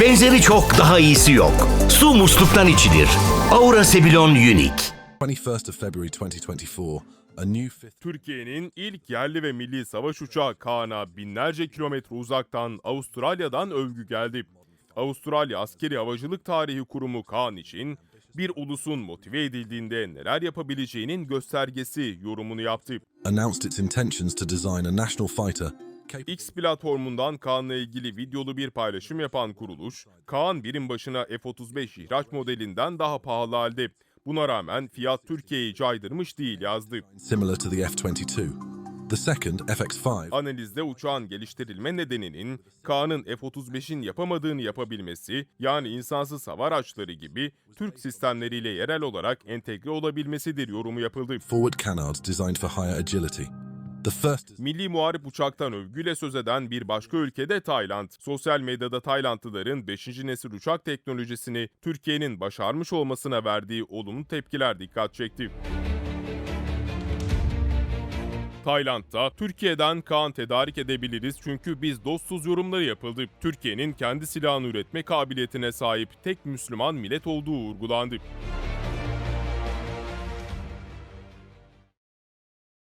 Benzeri çok daha iyisi yok. Su musluktan içilir. Aura Sebilon Unique. 21st of February 2024, a new fifth Türkiye'nin ilk yerli ve milli savaş uçağı Kaan'a binlerce kilometre uzaktan Avustralya'dan övgü geldi. Avustralya Askeri Havacılık Tarihi Kurumu Kaan için bir ulusun motive edildiğinde neler yapabileceğinin göstergesi yorumunu yaptı. announced its intentions to design a national fighter X platformundan Kaan'la ilgili videolu bir paylaşım yapan kuruluş, Kaan birim başına F-35 ihraç modelinden daha pahalı halde. Buna rağmen fiyat Türkiye'yi caydırmış değil yazdı. similar to the F-22. The second, FX-5, Analizde uçağın geliştirilme nedeninin Kaan'ın F-35'in yapamadığını yapabilmesi, yani insansız hava araçları gibi Türk sistemleriyle yerel olarak entegre olabilmesidir yorumu yapıldı. forward canards designed for higher agility. Milli muharip uçaktan övgüyle söz eden bir başka ülkede Tayland. Sosyal medyada Taylandlıların 5. nesil uçak teknolojisini Türkiye'nin başarmış olmasına verdiği olumlu tepkiler dikkat çekti. Tayland'da Türkiye'den Kaan tedarik edebiliriz çünkü biz dostuz yorumları yapıldı. Türkiye'nin kendi silahını üretme kabiliyetine sahip tek Müslüman millet olduğu vurgulandı.